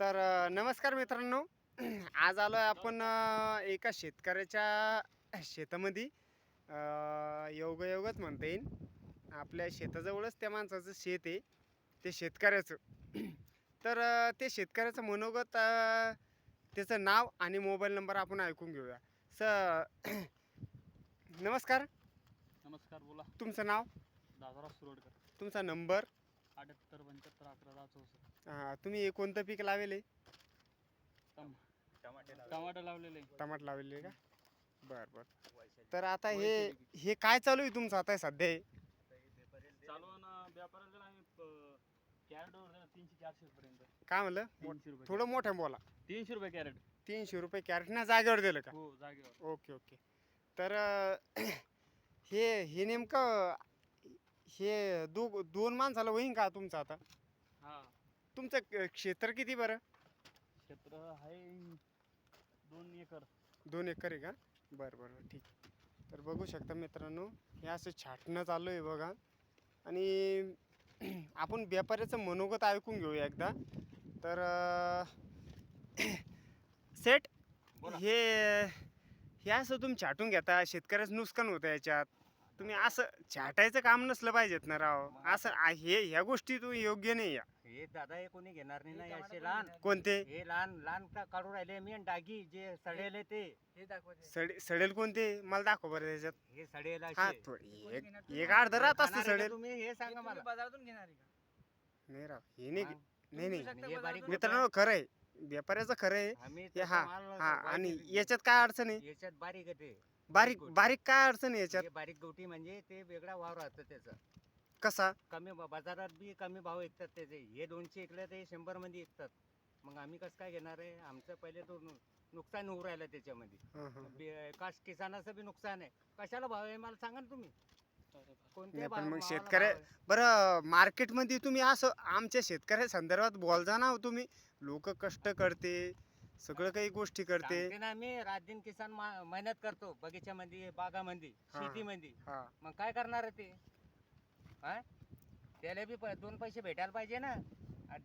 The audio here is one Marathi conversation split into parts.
तर नमस्कार मित्रांनो. आज आलो आहे आपण एका शेतकऱ्याच्या शेतामध्ये योगायोगच म्हणता येईल. आपल्या शेताजवळच त्या माणसाचं शेत आहे. ते शेतकऱ्याचं. तर ते शेतकऱ्याचं मनोगत त्याचं नाव आणि मोबाईल नंबर आपण ऐकून घेऊया. स नमस्कार. नमस्कार बोला. तुमचं नाव? दादाराव तुमचा नंबर? अठ्याहत्तर पंच्याहत्तर अकरा दहा चौसष्ट. अ, तुम्ही कोणतं पीक लावेले? टमाटर लावलेले. टमाट लावलेले का? बरं बरं. तर आता हे हे काय चालू आहे तुमचं आता सध्या? हे? चालू आहे ना व्यापाऱ्याला आम्ही कॅरेट वर तीनशे चारशे पर्यंत काय म्हणलं? तीनशे रुपये थोडं मोठं बोला. तीनशे रुपये कॅरेट. तीनशे रुपये कॅरेटना जागेवर दिलं का? हो जागेवर. Okay okay. तर अं, हे हे नेमकं हे दो दोन माणसाला होईन का तुमचं आता? हा. तुमचं क- क्षेत्र किती बरं? क्षेत्र आहे दोन एकर. दोन एकर आहे का? बरं बरं ठीक. तर बघू शकता मित्रांनो हे असं छाटणं चालू आहे बघा. आणि आपण व्यापाऱ्याचं मनोगत ऐकून घेऊया एकदा. तर बोला. हे हे असं तुम्ही छाटून घेता शेतकऱ्याचं नुकसान होतं याच्यात. तुम्ही असं छाटायचं काम नसलं पाहिजेत ना राव. असं आ- हे ह्या गोष्टी तुम्ही योग्य नाही या हे दादा हे कोणी घेणार नाही ना? असे लहान. कोणते? हे लहान लहान का- काढून राहिले? मी आणि डागी जे सडेल ते. सडे सडेल कोणते? मला दाखव बरं त्याच्यात. हे सडेल हा असे थोडी एक एक अर्ध राहत असतं खाणार आहे का सडेल. तुम्ही? हे सांगा मला. बाजारातून घेणार आहे का? नाही राव हे नाही नाही नाही. आणि हे बारीक मित्रांनो खरं आहे. व्यापाऱ्याचं खरं आहे. आम्ही हे हा हा आणि. याच्यात काय अडचण आहे? याच्यात बारीक आहे ते. बारीक गोटी. बारीक काय अडचण आहे याच्यात? हे बारीक गवटी म्हणजे ते वेगळा भाव राहतो त्याचा. कसा? कमी बा- बाजारात बी कमी भाव विकतात त्याचे. हे दोनशे विकले ते शंभरमध्ये विकतात. मग आम्ही कसं काय घेणार आहे? आमचं पहिले तो नु- नुकसान होऊ राहिलं त्याच्यामध्ये. हं, हं. बे- कास किसानाचं बी नुकसान आहे. कशाला भाव आहे? मला सांगा ना तुम्ही. कोणत्या नाही, पण भाव- मग भावाला शेतकऱ्या- भाव आहे? बरं मार्केटमध्ये तुम्ही असं आमच्या शेतकऱ्या संदर्भात बोलता ना हो तुम्ही. लोक कष्ट करते. सगळं काही गोष्टी करते. सांगते ना आम्ही रात दिन किसान मा- मेहनत करतो बगीच्यामध्ये बागामध्ये हा. शेतीमध्ये हा. मग काय करणार आहे ते? हा? त्याला बी प- दोन पैसे भेटायला पाहिजे ना.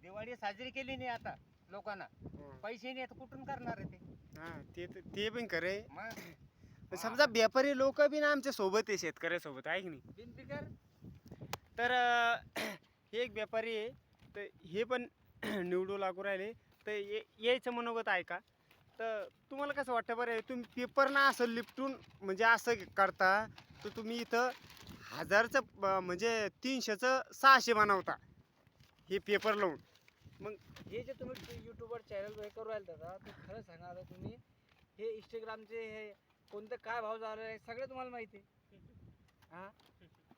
दिवाळी साजरी केली नाही आता लोकांना. हं. पैसे नाही तर कुठून करणार आहे ते? हा ते तर- ते पण खरे मग? समजा व्यापारी लोक बी ना आमच्यासोबत आहे शेतकऱ्यासोबत आहे की नाही? बिनपिकर तर अं, हे एक व्यापारी आहे. तर हे पण निवडू लागू राहिले. तर ये यायचं मनोगत आहे का? तर तुम्हाला कसं वाटतं बरं तुम्ही पेपर ना असं लिपटून म्हणजे असं करता तर तुम्ही इथं हजारचं म्हणजे तीनशेचं सहाशे बनवता हे पेपर लावून. हे जे तुम्ही युट्यूबवर चॅनल हे करू राहिले दादा ते खरं सांगा आता तुम्ही हे इंस्टाग्रामचे हे कोणतं काय भाव झालं आहे सगळं तुम्हाला माहिती आहे. हा?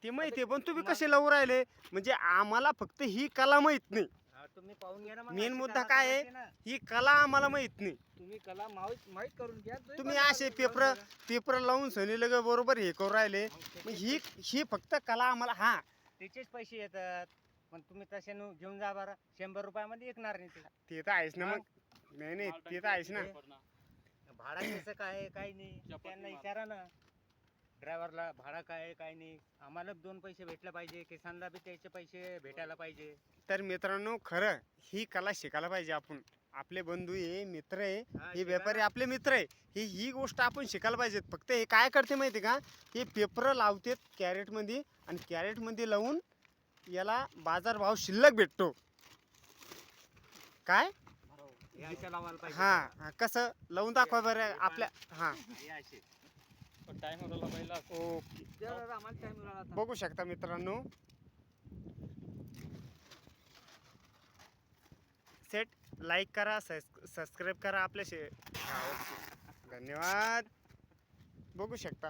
ते माहिती आहे पण तुम्ही कसे लावून राहिले? म्हणजे आम्हाला फक्त ही कला माहीत नाही. तुम्ही पाहून घ्या ना अशी मुद्दा कला काय आहे? ही कला आम्हाला माहीत नाही. तुम्ही कला माहीत माहीत करून घ्या तुम्ही असे करून पेपर बघा. पेपर लावून सनी लग बरोबर हे करू राहिले. मग मग त्याचे ही ही फक्त कला आम्हाला हा. त्याचेच पैसे येतात. पण तुम्ही तसे नु- घेऊन जा बरं. शंभर रुपयामध्ये विकणार नाही ते. ते तर आहेच ना मग. नाही नाही ते तर आहेच ना. भाडा कसं काय आहे, काय नाही? चपाती त्यांना मार. विचारा ना. ड्रायव्हरला भाडा काय आहे, काय नाही? आम्हाला बी दोन पैसे भेटले पाहिजे. किसानला बी त्याचे पैसे भेटायला पाहिजे. तर मित्रांनो खरं ही कला शिकायला पाहिजे आपण. आपले बंधू आहे मित्र आहे हा, हे. व्यापारी आपले मित्र आहे. ही ही गोष्ट आपण शिकायला पाहिजे. फक्त हे काय करते माहिती का? हे पेपर लावतात कॅरेटमध्ये आणि कॅरेटमध्ये लावून याला बाजारभाव शिल्लक भेटतो. काय? हे अशा लावायला पाहिजे. हा हा, कसं? लावून दाखवा बरं आपल्या हा. हे ओके. बघू शकता मित्रांनो सेट लाईक करा सबस्क्राईब करा आपल्या शे धन्यवाद. बघू शकता.